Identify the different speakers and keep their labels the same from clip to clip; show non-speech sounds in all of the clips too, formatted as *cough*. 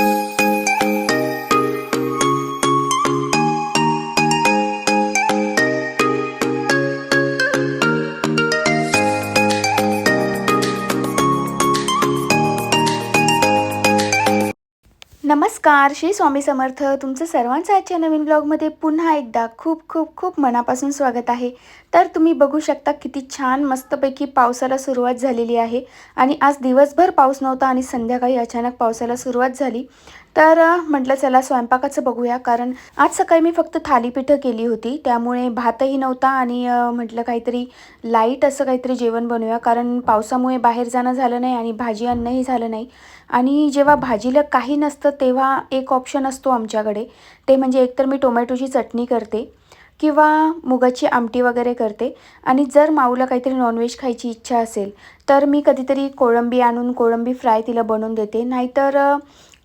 Speaker 1: Thank you. नमस्कार श्री स्वामी समर्थ. तुमचं सर्वांचं आजच्या नवीन ब्लॉगमध्ये पुन्हा एकदा खूप खूप खूप मनापासून स्वागत आहे. तर तुम्ही बघू शकता किती छान मस्तपैकी पावसाला सुरुवात झालेली आहे. आणि आज दिवसभर पाऊस नव्हता आणि संध्याकाळी अचानक पावसाला सुरुवात झाली. तर म्हटलं चला स्वयंपाकाचं बघूया. कारण आज सकाळी मी फक्त थालीपीठं केली होती. त्यामुळे भातही नव्हता आणि म्हटलं काहीतरी लाइट असं काहीतरी जेवण बनवूया. कारण पावसामुळे बाहेर जाणं झालं नाही आणि भाजी अन्नही झालं नाही. आणि जेव्हा भाजीला काही नसतं तेव्हा एक ऑप्शन असतो आमच्याकडे. ते म्हणजे एकतर मी टोमॅटोची चटणी करते किंवा मुगाची आमटी वगैरे करते. आणि जर माऊला काहीतरी नॉनव्हेज खायची इच्छा असेल तर मी कधीतरी कोळंबी आणून कोळंबी फ्राय तिला बनवून देते. नाहीतर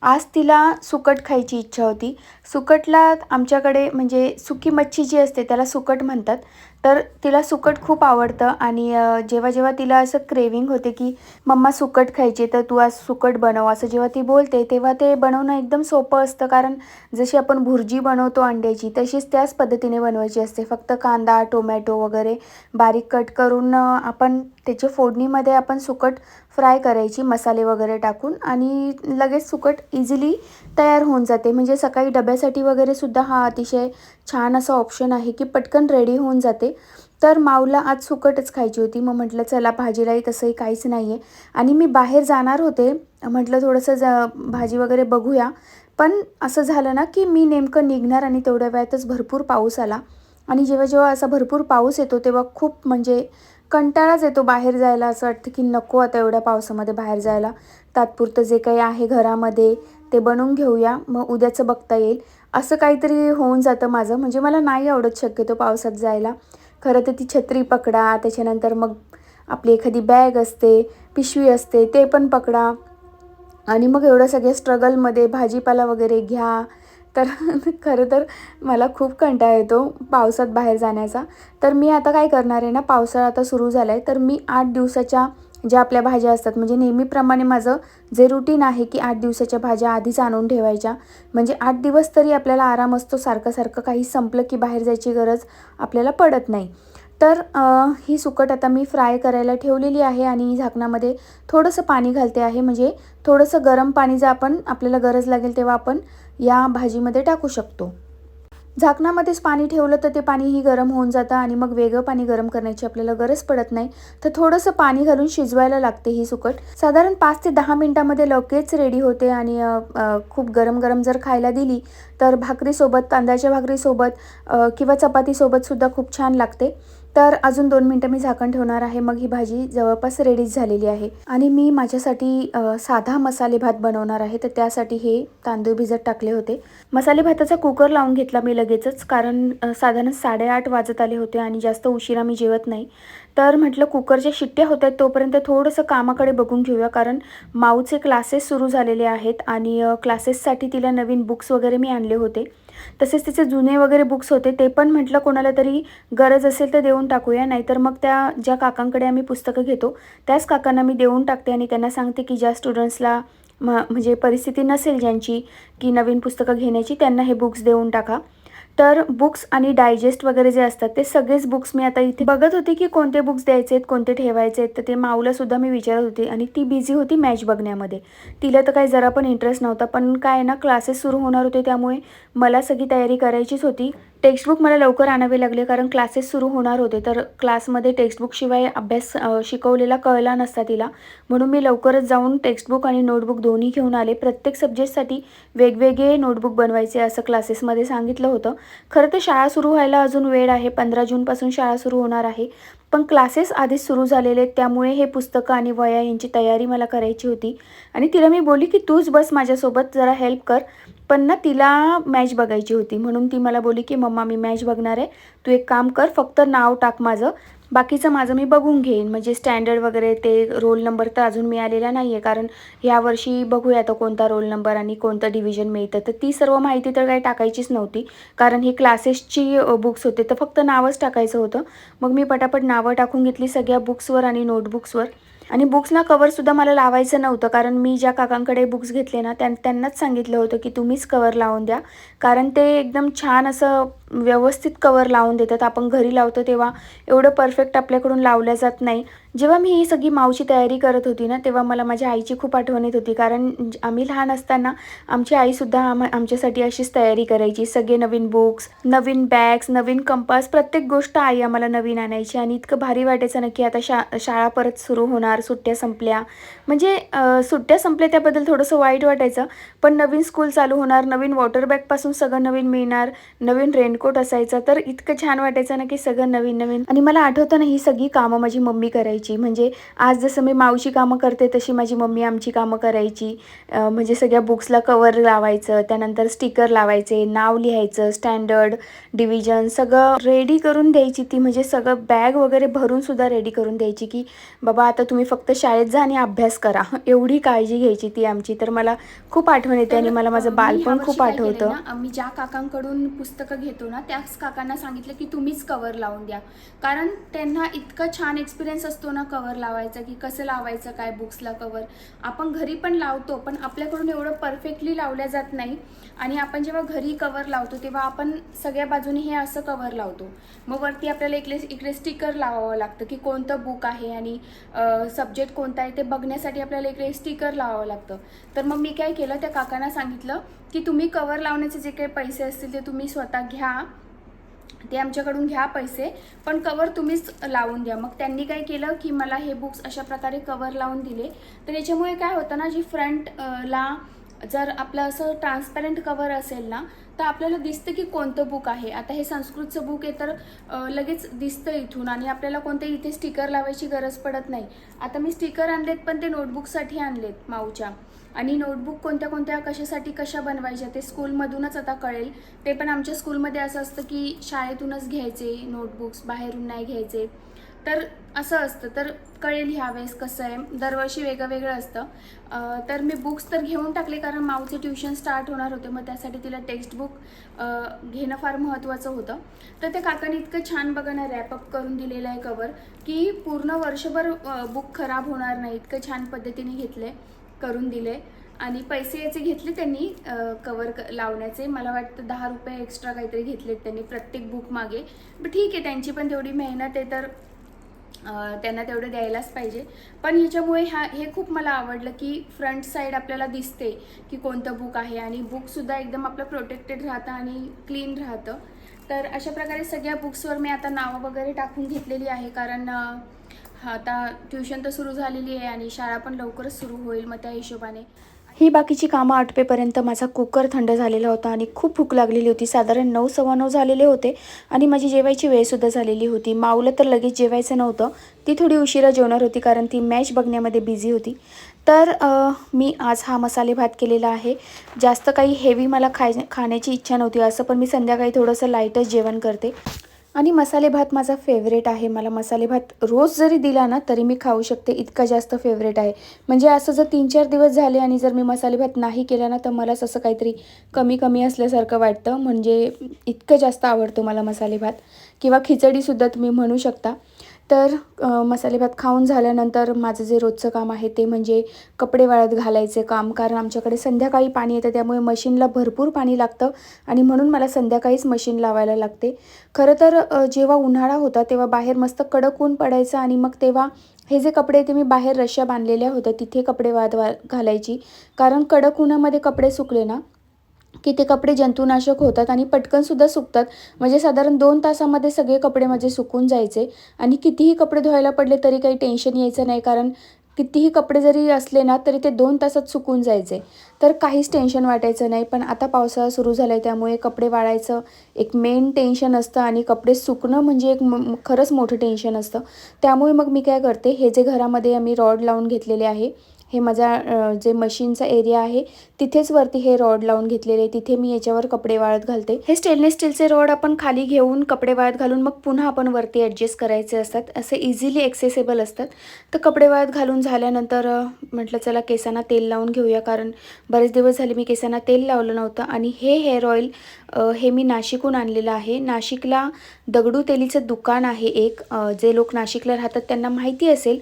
Speaker 1: आज तिला सुकट खायची इच्छा होती. सुकटला आमच्याकडे म्हणजे सुकी मच्छी जी असते त्याला सुकट म्हणतात. तर तिला सुकट खूप आवडतं आणि जेव्हा जेव्हा तिला असं क्रेविंग होते की मम्मा सुकट खायची तर तू आज सुकट बनव असं जेव्हा ती बोलते तेव्हा ते बनवणं एकदम सोपं असतं. कारण जशी आपण भुर्जी बनवतो अंड्याची तशीच त्याच पद्धतीने बनवायची असते. फक्त कांदा टोमॅटो वगैरे बारीक कट करून आपण त्याच्या फोडणीमध्ये आपण सुकट फ्राय करायची मसाले वगैरे टाकून आणि लगेच सुकट इझिली तयार होऊन जाते. म्हणजे सकाळी डब्यासाठी वगैरे सुद्धा हा अतिशय छान असा ऑप्शन आहे की पटकन रेडी होऊन जाते. तर माऊला आज सुकटच खायची होती. मग म्हटलं चला भाजीलाही तसंही काहीच नाही आहे आणि मी बाहेर जाणार होते. म्हटलं थोडंसं ज भाजी वगैरे बघूया. पण असं झालं ना की मी नेमकं निघणार आणि तेवढ्या वेळातच भरपूर पाऊस आला. आणि जेव्हा जेव्हा असा भरपूर पाऊस येतो तेव्हा खूप म्हणजे कंटाळाच येतो बाहेर जायला. असं वाटतं की नको आता एवढ्या पावसामध्ये बाहेर जायला. तात्पुरतं जे काही आहे घरामध्ये ते बनवून घेऊया. मग उद्याचं बघता येईल. असं काहीतरी होऊन जातं माझं. म्हणजे मला नाही आवडत शक्यतो पावसात जायला. खरं तर ती छत्री पकडा त्याच्यानंतर मग आपली एखादी बॅग असते पिशवी असते ते पण पकडा. आणि मग एवढं सगळ्या स्ट्रगलमध्ये भाजीपाला वगैरे घ्या. तर *laughs* खरं तर मला खूप कंटाळा येतो पावसात बाहेर जाण्याचा. तर मी आता काय करणार आहे ना पावसाळा आता सुरू झाला आहे तर मी आठ दिवसाच्या ज्या आपल्या भाज्या असतात. म्हणजे नेहमीप्रमाणे माझं जे रुटीन आहे की आठ दिवसाच्या भाज्या आधीच आणून ठेवायच्या. म्हणजे आठ दिवस तरी आपल्याला आराम असतो. सारखं सारखं काही संपलं की बाहेर जायची गरज आपल्याला पडत नाही. तर ही सुकट आता मी फ्राय करायला ठेवलेली आहे आणि झाकणामध्ये थोडंसं पाणी घालते आहे. म्हणजे थोडंसं गरम पाणी जर आपण आपल्याला गरज लागेल तेव्हा आपण या भाजीमध्ये टाकू शकतो. झाकणामध्येच पाणी ठेवलं तर ते पाणीही गरम होऊन जातं आणि मग वेगळं पाणी गरम करण्याची आपल्याला गरज पडत नाही. तर थोडंसं पाणी घालून शिजवायला लागते ही सुकट. साधारण पाच ते दहा मिनटामध्ये लगेच रेडी होते आणि खूप गरम गरम जर खायला दिली तर भाकरीसोबत तांदळाच्या भाकरीसोबत किंवा चपातीसोबतसुद्धा खूप छान लागते. तर अजून दोन मिनटं मी झाकण ठेवणार आहे. मग ही भाजी जवळपास रेडीच झालेली आहे. आणि मी माझ्यासाठी साधा मसाले भात बनवणार आहे. तर त्यासाठी हे तांदूळ भिजत टाकले होते. मसाले भाताचा कुकर लावून घेतला मी लगेचच कारण साधारण साडेआठ वाजत आले होते आणि जास्त उशिरा मी जेवत नाही. तर म्हटलं कुकरच्या शिट्ट्या होत आहेत तोपर्यंत थोडंसं कामाकडे बघून घेऊया कारण माऊचे क्लासेस सुरू झालेले आहेत. आणि क्लासेससाठी तिला नवीन बुक्स वगैरे मी आणले होते. तसेच तिचे जुने वगैरे बुक्स होते ते पण म्हटलं कोणाला तरी गरज असेल तर देऊन टाकूया नाहीतर मग त्या ज्या काकांकडे आम्ही पुस्तकं घेतो त्याच काकांना मी देऊन टाकते आणि त्यांना सांगते की ज्या स्टुडंट्सला म म्हणजे परिस्थिती नसेल ज्यांची की नवीन पुस्तकं घेण्याची त्यांना हे बुक्स देऊन टाका. तर बुक्स आणि डायजेस्ट वगैरे जे असतात ते सगळेच बुक्स मी आता इथे बघत होते की कोणते बुक्स द्यायचे आहेत कोणते ठेवायचे आहेत. तर ते माऊला सुद्धा मी विचारत होते आणि ती बिझी होती मॅच बघण्यामध्ये. तिला तर काही जरा पण इंटरेस्ट नव्हता पण काय ना क्लासेस सुरू होणार होते त्यामुळे मला सगळी तयारी करायचीच होती. टेक्स्टबुक मला लवकर आणावे लागले कारण क्लासेस सुरू होणार होते. तर क्लासमध्ये टेक्स्टबुकशिवाय अभ्यास शिकवलेला कळला नसता तिला. म्हणून मी लवकरच जाऊन टेक्स्टबुक आणि नोटबुक दोन्ही घेऊन आले. प्रत्येक सब्जेक्टसाठी वेगवेगळे नोटबुक बनवायचे असं क्लासेसमध्ये सांगितलं होतं. खरं तर शाळा सुरू व्हायला अजून वेळ आहे. पंधरा जूनपासून शाळा सुरू होणार आहे. पण क्लासेस आधीच सुरू झालेले आहेत. त्यामुळे हे पुस्तकं आणि वया यांची तयारी मला करायची होती. आणि तिला मी बोलली की तूच बस माझ्यासोबत. जरा हेल्प कर. पण ना तिला मॅच बघायची होती. म्हणून ती मला बोली की मम्मा मी मॅच बघणार आहे. तू एक काम कर फक्त नाव टाक माझं. बाकीचं माझं मी बघून घेईन. म्हणजे स्टँडर्ड वगैरे ते रोल नंबर तर अजून मिळालेला नाही आहे कारण यावर्षी बघूया आता कोणता रोल नंबर आणि कोणतं डिव्हिजन मिळतं. तर ती सर्व माहिती तर काही टाकायचीच नव्हती. कारण ही क्लासेसची बुक्स होते. तर फक्त नावच टाकायचं होतं. मग मी पटापट नावं टाकून घेतली सगळ्या बुक्सवर आणि नोटबुक्सवर आणि बुक्सला कवरसुद्धा मला लावायचं नव्हतं. कारण मी ज्या काकांकडे बुक्स घेतले ना त्यां त्यांनाच सांगितलं होतं की तुम्हीच कवर लावून द्या. कारण ते एकदम छान असं व्यवस्थित कवर लावून देतात. आपण घरी लावतो तेव्हा एवढं परफेक्ट आपल्याकडून लावल्या जात नाही. जेव्हा मी ही सगळी मावची तयारी करत होती ना तेव्हा मला माझ्या आईची खूप आठवण येत होती. कारण आम्ही लहान असताना आमची आईसुद्धा आम आमच्यासाठी अशीच तयारी करायची. सगळे नवीन बुक्स नवीन बॅग्स नवीन कंपास प्रत्येक गोष्ट आई आम्हाला नवीन आणायची. आणि इतकं भारी वाटायचं ना की आता शा शाळा परत सुरू होणार सुट्ट्या संपल्या. म्हणजे सुट्ट्या संपल्या त्याबद्दल थोडंसं वाईट वाटायचं. पण नवीन स्कूल चालू होणार नवीन वॉटर बॅगपासून सगळं नवीन मिळणार नवीन रेनकोट असायचं तर इतकं छान वाटायचं ना की सगळं नवीन नवीन. आणि मला आठवतं ना ही सगळी कामं माझी मम्मी करायची. म्हणजे आज जसं मी मावशी कामं करते तशी माझी मम्मी आमची कामं करायची. म्हणजे सगळ्या बुक्सला कवर लावायचं त्यानंतर स्टिकर लावायचे नाव लिहायचं स्टँडर्ड डिव्हिजन सगळं रेडी करून द्यायची ती. म्हणजे सगळं बॅग वगैरे भरून सुद्धा रेडी करून द्यायची की बाबा आता तुम्ही फक्त शाळेत जा आणि अभ्यास करा. *laughs* एवढी काळजी घ्यायची ती आमची. तर मला खूप आठवण येते आणि मला माझं बालपण खूप आठवतं.
Speaker 2: मी ज्या काकांकडून पुस्तकं घेतो ना? त्याच काकांना सांगितलं की तुम्हीच कवर लावून द्या. कारण त्यांना इतकं छान एक्सपिरियन्स असतो ना कवर लावायचा की कसं लावायचं काय बुक्सला कवर आपण घरी पण लावतो पण आपल्याकडून एवढं परफेक्टली लावल्या जात नाही. आणि आपण जेव्हा घरी कवर लावतो तेव्हा आपण सगळ्या बाजूने हे असं कवर लावतो. मग वरती आपल्याला इकडे इकडे स्टिकर लावावं लागतं की कोणतं बुक आहे आणि सब्जेक्ट कोणता आहे ते बघण्यासाठी आपल्याला इकडे स्टिकर लावावं लागतं. तर मग मी काय केलं त्या काकांना सांगितलं की तुम्ही कवर लावण्याचे जे काही पैसे असतील ते तुम्ही स्वतः घ्या. ते आमच्याकडून घ्या पैसे पण कवर तुम्हीच लावून द्या. मग त्यांनी काय केलं की मला हे बुक्स अशा प्रकारे कवर लावून दिले. तर याच्यामुळे काय होतं ना जी फ्रंटला जर आपलं असं ट्रान्सपॅरंट कवर असेल ना तर आपल्याला दिसतं की कोणतं बुक आहे. आता हे संस्कृतचं बुक आहे तर लगेच दिसतं इथून आणि आपल्याला कोणते इथे स्टिकर लावायची गरज पडत नाही. आता मी स्टिकर आणलेत पण ते नोटबुकसाठी आणलेत माऊच्या. आणि नोटबुक कोणत्या कोणत्या कशासाठी कशा बनवायच्या ते स्कूलमधूनच आता कळेल. ते पण आमच्या स्कूलमध्ये असं असतं की शाळेतूनच घ्यायचे नोटबुक्स बाहेरून नाही घ्यायचे. तर असं असतं. तर कळेल ह्यावेळेस कसं आहे. दरवर्षी वेगळं वेगळं असतं तर मी बुक्स तर घेऊन टाकले कारण माऊचे ट्युशन स्टार्ट होणार होते. मग त्यासाठी तिला टेक्स्टबुक घेणं फार महत्त्वाचं होतं. तर त्या काकाने इतकं छान बघा ना रॅपअप करून दिलेलं आहे कवर की पूर्ण वर्षभर बुक खराब होणार नाही. इतकं छान पद्धतीने घेतलं आहे करून दिले. आणि पैसे याचे घेतले त्यांनी कवर लावण्याचे. मला वाटतं दहा रुपये एक्स्ट्रा काहीतरी घेतलेत त्यांनी प्रत्येक बुक मागे. पण ठीक आहे त्यांची पण तेवढी मेहनत आहे तर त्यांना तेवढं द्यायलाच पाहिजे. पण ह्याच्यामुळे ह्या हे खूप मला आवडलं की फ्रंट साईड आपल्याला दिसते की कोणतं बुक आहे. आणि बुकसुद्धा एकदम आपलं प्रोटेक्टेड राहतं आणि क्लीन राहतं. तर अशा प्रकारे सगळ्या बुक्सवर मी आता नावं वगैरे टाकून घेतलेली आहे. कारण आता ट्युशन तर सुरू झालेली आहे आणि शाळा पण लवकरच सुरू होईल मग त्या हिशोबाने.
Speaker 1: ही बाकीची कामं आटपेपर्यंत माझा कुकर थंड झालेला होता आणि खूप भूक लागलेली होती. साधारण नऊ सव्वा नऊ झालेले होते आणि माझी जेवायची वेळसुद्धा झालेली होती. माऊलं तर लगेच जेवायचं नव्हतं. ती थोडी उशिरा जेवणार होती कारण ती मॅच बघण्यामध्ये बिझी होती. तर आ, मी आज हा मसाले भात केलेला आहे. जास्त काही हेवी मला खाय खाण्याची इच्छा नव्हती. असं पण मी संध्याकाळी थोडंसं लाईटच जेवण करते. आणि मसाले भात माझा फेवरेट आहे. मला मसाले भात रोज जरी दिला ना तरी मी खाऊ शकते. इतका जास्त फेवरेट आहे. म्हणजे असं जर तीन चार दिवस झाले आणि जर मी मसाले भात नाही केला ना तर मला असं काहीतरी कमी कमी असल्यासारखं वाटतं. म्हणजे इतकं जास्त आवडतो मला मसाले भात. किंवा खिचडीसुद्धा तुम्ही म्हणू शकता. तर मसालेभात मसाले भात खाऊन झाल्यानंतर माझं जे रोजचं काम आहे ते म्हणजे कपडे वाळत घालायचे काम. कारण आमच्याकडे संध्याकाळी पाणी येतं त्यामुळे मशीनला भरपूर पाणी लागतं आणि म्हणून मला संध्याकाळीच मशीन लावायला लागते. खरं तर जेव्हा उन्हाळा होता तेव्हा बाहेर मस्त कडक ऊन पडायचं आणि मग तेव्हा हे जे कपडे ते मी बाहेर रश्या बांधलेल्या होत्या तिथे कपडे वाळत वा घालायची. कारण कडक उन्हामध्ये कपडे सुकले ना की ते कपडे जंतुनाशक होतात आणि पटकनसुद्धा सुकतात. म्हणजे साधारण दोन तासामध्ये सगळे कपडे माझे सुकून जायचे. आणि कितीही कपडे धुवायला पडले तरी काही टेन्शन यायचं नाही कारण कितीही कपडे जरी असले ना तरी ते दोन तासात सुकून जायचे. तर काहीच टेन्शन वाटायचं नाही. पण आता पावसाळा सुरू झाला आहे त्यामुळे कपडे वाळायचं एक मेन टेन्शन असतं आणि कपडे सुकणं म्हणजे एक म खरंच मोठं टेन्शन असतं. त्यामुळे मग मी काय करते हे जे घरामध्ये आम्ही रॉड लावून घेतलेले आहे हे माझा जे मशीनचा एरिया आहे तिथेच वरती हे रॉड लावून घेतलेले तिथे मी याच्यावर कपडे वाळत घालते. हे स्टेनलेस स्टीलचे रॉड आपण खाली घेऊन कपडे वाळत घालून मग पुन्हा आपण वरती ॲडजस्ट करायचे असतात. असे इझिली ॲक्सेसेबल असतात. तर कपडे वाळत घालून झाल्यानंतर म्हटलं चला केसांना तेल लावून घेऊया. कारण बरेच दिवस झाले मी केसांना तेल लावलं नव्हतं. आणि हे हेअर ऑइल हे मी नाशिकहून आणलेलं आहे. नाशिकला दगडू तेलीचं दुकान आहे एक. जे लोक नाशिकला राहतात त्यांना माहिती असेल.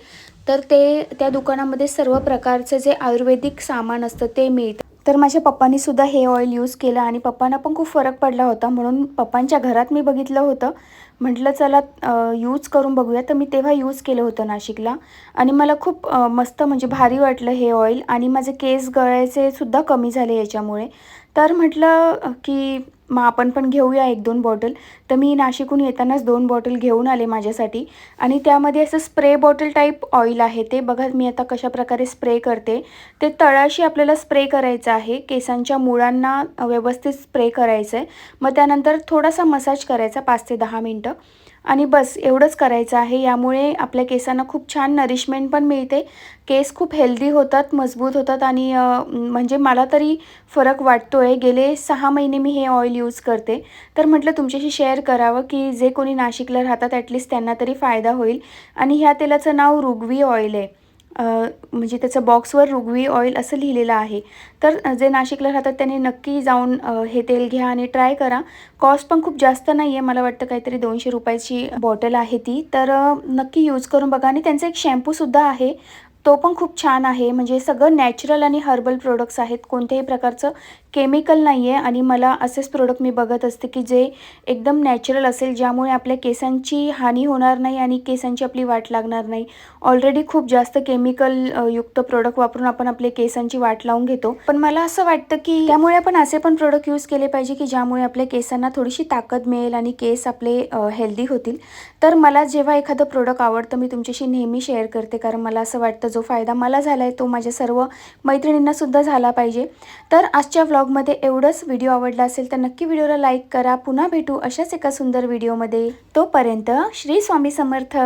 Speaker 1: तर ते त्या दुकानामध्ये सर्व प्रकारचं जे आयुर्वेदिक सामान असतं ते मिळतं. तर माझ्या पप्पांनी सुद्धा हे ऑइल यूज केलं आणि पप्पांना पण खूप फरक पडला होता. म्हणून पप्पांच्या घरात मी बघितलं होतं. म्हटलं चला यूज करून बघूया. तर मी तेव्हा यूज केलं होतं नाशिकला. आणि मला खूप मस्त म्हणजे भारी वाटलं हे ऑइल आणि माझे केस गळायचे सुद्धा कमी झाले याच्यामुळे. तर म्हटलं की मग आपण पण घेऊया एक दोन बॉटल. तर मी नाशिकहून येतानाच दोन बॉटल घेऊन आले माझ्यासाठी. आणि त्यामध्ये असं स्प्रे बॉटल टाईप ऑइल आहे. ते बघा मी आता कशा प्रकारे स्प्रे करते. ते तळाशी आपल्याला स्प्रे करायचं आहे. केसांच्या मुळांना व्यवस्थित स्प्रे करायचं आहे मग त्यानंतर थोडासा मसाज करायचा पाच ते दहा मिनटं. आणि बस एवढंच करायचं आहे. यामुळे आपल्या केसांना खूप छान नरिशमेंट पण मिळते. केस खूप हेल्दी होतात मजबूत होतात आणि म्हणजे मला तरी फरक वाटतो आहे गेले सहा महिने मी हे ऑइल यूज करते. तर म्हटलं तुमच्याशी शेअर करावं की जे कोणी नाशिकला राहतात ॲटलिस्ट त्यांना तरी फायदा होईल. आणि ह्या तेलाचं नाव रुगवी ऑइल आहे. म्हणजे त्याचं बॉक्सवर रुगवी ऑइल असं लिहिलेलं आहे. तर जे नाशिकला राहतात त्यांनी नक्की जाऊन हे तेल घ्या आणि ट्राय करा. कॉस्ट पण खूप जास्त नाही आहे मला वाटतं काहीतरी दोनशे रुपयाची बॉटल आहे ती. तर नक्की यूज करून बघा. आणि त्यांचा एक शॅम्पूसुद्धा आहे. तो पण खूप छान आहे. म्हणजे सगळं नॅचरल आणि हर्बल प्रोडक्ट्स आहेत. कोणत्याही प्रकारचं केमिकल नाही आहे आणि मला असेच प्रोडक्ट मी बघत असते की जे एकदम नॅचरल असेल ज्यामुळे आपल्या केसांची हानी होणार नाही आणि केसांची आपली वाट लागणार नाही. ऑलरेडी खूप जास्त केमिकल युक्त प्रोडक्ट वापरून आपण आपल्या केसांची वाट लावून घेतो. पण मला असं वाटतं की त्यामुळे आपण असे पण प्रोडक्ट यूज केले पाहिजे की ज्यामुळे आपल्या केसांना थोडीशी ताकद मिळेल आणि केस आपले हेल्दी होतील. तर मला जेव्हा एखादं प्रोडक्ट आवडतं मी तुमच्याशी नेहमी शेअर करते. कारण मला असं वाटतं जो फायदा मला झाला आहे तो माझ्या सर्व मैत्रिणींनासुद्धा झाला पाहिजे. तर आजच्या ब्लॉगमध्ये एवढंच व्हिडिओ आवडला असेल तर नक्की व्हिडिओला लाईक करा. पुन्हा भेटू अशाच एका सुंदर व्हिडिओमध्ये तोपर्यंत श्री स्वामी समर्थ.